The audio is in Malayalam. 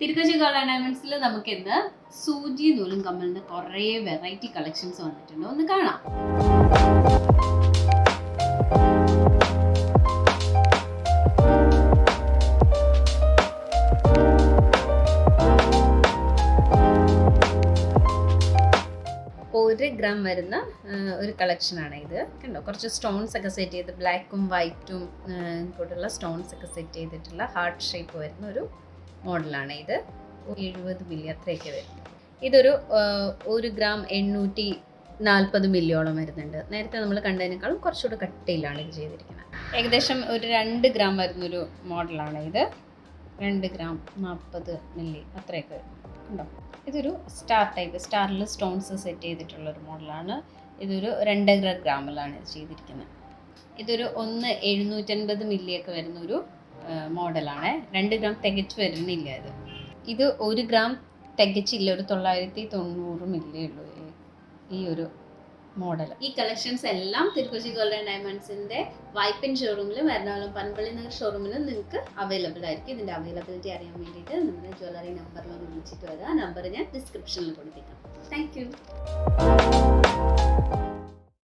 ഗോൾഡ് ഡയമണ്ട്സിൽ നമുക്ക് ഇന്ന് സൂചി നൂലും കമ്മലിന്റെ കുറേ വെറൈറ്റി കളക്ഷൻസ് വന്നിട്ടുണ്ട്. ഒന്ന് കാണാം. ഒരു ഗ്രാം വരുന്ന ഒരു ഒരു കളക്ഷനാണ് ഇത്. കണ്ടോ? കുറച്ച് സ്റ്റോൺസ് ഒക്കെ സെറ്റ് ചെയ്ത് ബ്ലാക്കും വൈറ്റും കൂടെയുള്ള സ്റ്റോൺസ് ഒക്കെ സെറ്റ് ചെയ്തിട്ടുള്ള ഹാർട്ട് ഷേപ്പ് വരുന്ന ഒരു മോഡലാണ് ഇത്. എഴുപത് മില്ലി അത്രയൊക്കെ വരും ഇതൊരു ഒരു ഗ്രാം എണ്ണൂറ്റി നാൽപ്പത് മില്ലിയോളം വരുന്നുണ്ട്. നേരത്തെ നമ്മൾ കണ്ടതിനേക്കാളും കുറച്ചുകൂടെ കട്ടിയിലാണ് ഇത് ചെയ്തിരിക്കുന്നത്. ഏകദേശം ഒരു രണ്ട് ഗ്രാം വരുന്നൊരു മോഡലാണ് ഇത്. രണ്ട് ഗ്രാം നാൽപ്പത് മില്ലി അത്രയൊക്കെ ഉണ്ടോ ഇതൊരു സ്റ്റാർ ടൈപ്പ് സ്റ്റാറിൽ സ്റ്റോൺസ് സെറ്റ് ചെയ്തിട്ടുള്ള ഒരു മോഡലാണ്. ഇതൊരു രണ്ടര ഗ്രാമിലാണ് ഇത് ചെയ്തിരിക്കുന്നത്. ഇതൊരു ഒന്ന് എഴുന്നൂറ്റൻപത് മില്ലിയൊക്കെ വരുന്ന ഒരു മോഡലാണ്. രണ്ട് ഗ്രാം തികച്ച് വരുന്നില്ല ഇത്. ഇത് ഒരു ഗ്രാം തികച്ചില്ല. ഒരു തൊള്ളായിരത്തി തൊണ്ണൂറ് മില്ലേ ഉള്ളൂ ഈ- ഒരു മോഡൽ ഈ കളക്ഷൻസ് എല്ലാം തിരുക്കൊച്ചി ഗോൾഡ് ആൻഡ് ഡയമണ്ട്സിന്റെ വൈപ്പിൻ ഷോറൂമിലും എറണാകുളം പൻപള്ളി നഗർ ഷോറൂമിലും നിങ്ങൾക്ക് അവൈലബിൾ ആയിരിക്കും. ഇതിന്റെ അവൈലബിലിറ്റി അറിയാൻ വേണ്ടിയിട്ട് നമ്മുടെ ജ്വല്ലറി നമ്പറിൽ ഒന്ന് വിളിച്ചിട്ട് വരിക നമ്പർ ഞാൻ ഡിസ്ക്രിപ്ഷനിൽ കൊടുത്തേക്കാം. താങ്ക്